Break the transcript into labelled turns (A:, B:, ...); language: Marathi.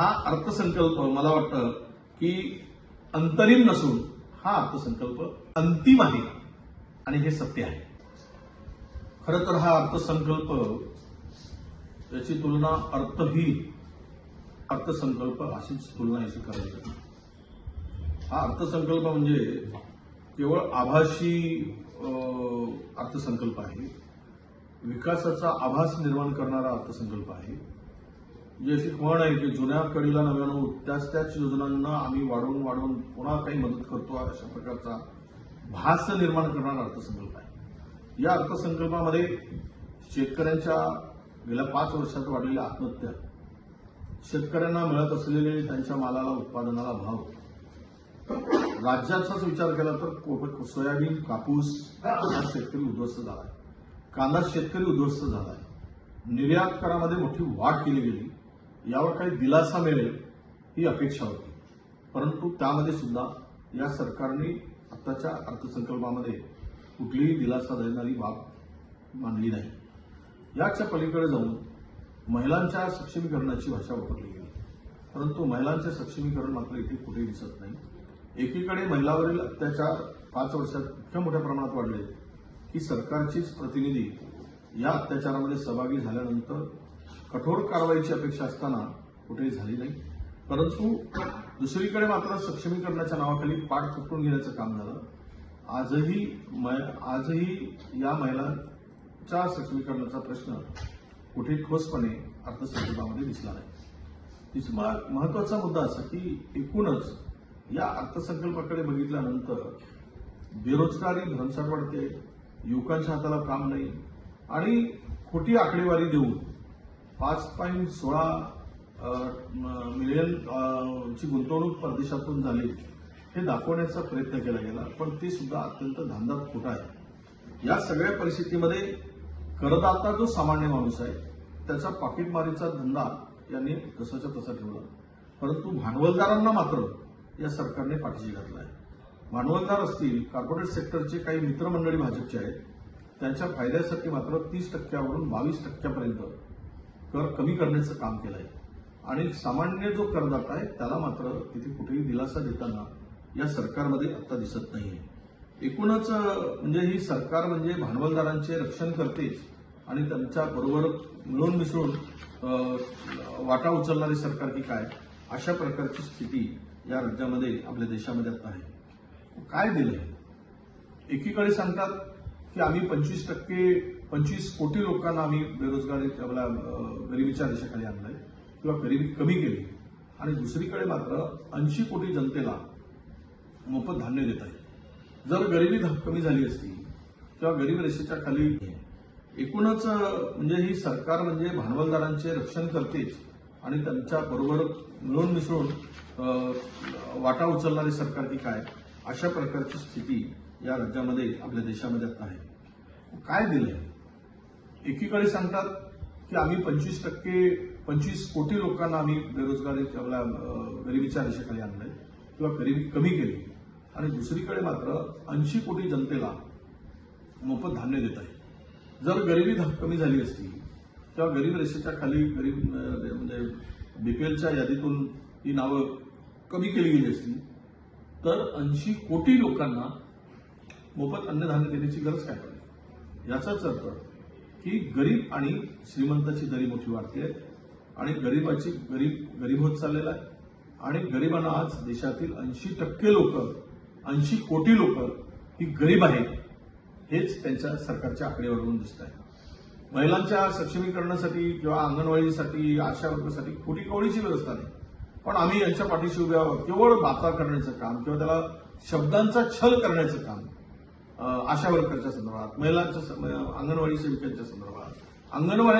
A: हा अर्थसंकल्प मला वाटतं की अंतरिम नसून हा अर्थसंकल्प अंतिम आहे. आणि हे सत्य आहे. खरं तर हा अर्थसंकल्प याची तुलना अर्थहीन अर्थसंकल्प अशीच तुलना याची करायची हा अर्थसंकल्प म्हणजे केवळ आभासी अर्थसंकल्प आहे. विकासाचा आभास निर्माण करणारा अर्थसंकल्प आहे. जी अशी म्हण आहे की जुन्या कडीला नव्यानं त्याच त्याच योजनांना आम्ही वाढवून वाढवून पुन्हा काही मदत करतो अशा प्रकारचा भास निर्माण करणारा अर्थसंकल्प आहे. या अर्थसंकल्पामध्ये शेतकऱ्यांच्या गेल्या पाच वर्षात वाढलेल्या आत्महत्या शेतकऱ्यांना मिळत असलेले त्यांच्या मालाला उत्पादनाला भाव राज्याचाच विचार केला तर सोयाबीन कापूस हा शेतकरी उद्ध्वस्त झाला आहे कांदा शेतकरी उद्ध्वस्त झाला आहे निर्यात करामध्ये मोठी वाढ केली गेली. यावर काही दिलासा मिळेल ही अपेक्षा होती. परंतु त्यामध्ये सुद्धा या सरकारने आत्ताच्या अर्थसंकल्पामध्ये कुठलीही दिलासा देणारी बाब मानली नाही. याच्या पलीकडे जाऊन महिलांच्या सक्षमीकरणाची भाषा वापरली गेली. परंतु महिलांचे सक्षमीकरण मात्र इथे कुठेही दिसत नाही. एकीकडे महिलावरील अत्याचार पाच वर्षात इतक्या मोठ्या प्रमाणात वाढले की सरकारचीच प्रतिनिधी या अत्याचारामध्ये सहभागी झाल्यानंतर कठोर कारवाईची अपेक्षा असताना कुठेही झाली नाही. परंतु दुसरीकडे मात्र सक्षमीकरणाच्या नावाखाली पाठ थोपटून घेण्याचं काम झालं. आजही मै- आजही या महिलांच्या सक्षमीकरणाचा प्रश्न कुठे ठोसपणे अर्थसंकल्पामध्ये दिसला नाही. तिसरा महत्त्वाचा मुद्दा असा की एकूणच या अर्थसंकल्पाकडे बघितल्यानंतर बेरोजगारी भरमसाठ वाढते युवकांच्या हाताला काम नाही आणि खोटी आकडेवारी देऊन पाच पॉईंट सोळा मिलियन ची गुंतवणूक परदेशातून झाली हे दाखवण्याचा प्रयत्न केला गेला पण ते सुद्धा अत्यंत धांदात खोटा आहे? या सगळ्या परिस्थितीमध्ये करदाता जो सामान्य माणूस आहे त्याचा पाकिटमारीचा धंदा यांनी तसाच्या तसा ठेवला. परंतु भांडवलदारांना मात्र या सरकारने पाठीशी घातला आहे भांडवलदार असतील कॉर्पोरेट सेक्टरचे काही मित्रमंडळी भाजपचे आहेत त्यांच्या फायद्यासाठी मात्र तीस टक्क्यावरून बावीस टक्क्यापर्यंत कर कमी करण्याचं काम केलं आहे आणि सामान्य जो करदाता आहे त्याला मात्र तिथे कुठेही दिलासा देताना या सरकारमध्ये आता दिसत नाहीये. एकूणच म्हणजे ही सरकार म्हणजे भांडवलदारांचे रक्षण करतेच आणि त्यांच्या बरोबर मिळून मिसळून वाटा उचलणारे सरकार की काय? अशा प्रकारची स्थिती या राज्यामध्ये आपल्या देशामध्ये आता आहे. काय दिलंय? एकीकडे सांगतात की आम्ही पंचवीस टक्के पंचवीस कोटी लोकांना आम्ही बेरोजगारी आपल्या गरिबीच्या रेषेखाली आणलंय किंवा गरिबी कमी केली. आणि दुसरीकडे मात्र ऐंशी कोटी जनतेला मोफत धान्य देत आहे जर गरिबी ध- कमी झाली असती किंवा गरीब रेषेच्या खाली एकूणच म्हणजे ही सरकार म्हणजे भांडवलदारांचे रक्षण करतेच आणि त्यांच्या बरोबर मिळून मिसळून वाटा उचलणारी सरकार ती काय? अशा प्रकारची स्थिती या राज्यामध्ये आपल्या देशामध्ये आता आहे. काय दिलंय? एकीकडे सांगतात की आम्ही पंचवीस टक्के पंचवीस कोटी लोकांना आम्ही बेरोजगारी आपल्या गरिबीच्या रेषेखाली आणलंय किंवा गरिबी कमी केली. आणि दुसरीकडे मात्र ऐंशी कोटी जनतेला मोफत धान्य देत आहे जर गरिबी ध- कमी झाली असती किंवा गरीब रेषेच्या खाली गरीब म्हणजे, म्हणजे बीपीएलच्या यादीतून ही नावं कमी केली गेली असती तर ऐंशी कोटी लोकांना मोफत अन्नधान्य देण्याची गरज काय पडली? याचाच अर्थ की गरीब आणि श्रीमंताची दरी मोठी वाढते आणि गरीबाची गरीब गरीब होत चाललेला आहे. आणि गरिबांना आज देशातील ऐंशी टक्के लोक ऐंशी कोटी लोक ही गरीब आहेत हेच त्यांच्या सरकारच्या आकडेवारीवरून दिसत आहे. महिलांच्या सक्षमीकरणासाठी किंवा अंगणवाडीसाठी आशा वर्गासाठी खोटी कवळीची व्यवस्था नाही. पण आम्ही यांच्या पाठीशी उभ्या केवळ बाता करण्याचं काम किंवा त्याला शब्दांचा छल करण्याचं काम आशा वर्करच्या संदर्भात महिलांच्या अंगणवाडी सेविकांच्या संदर्भात. अंगणवाडी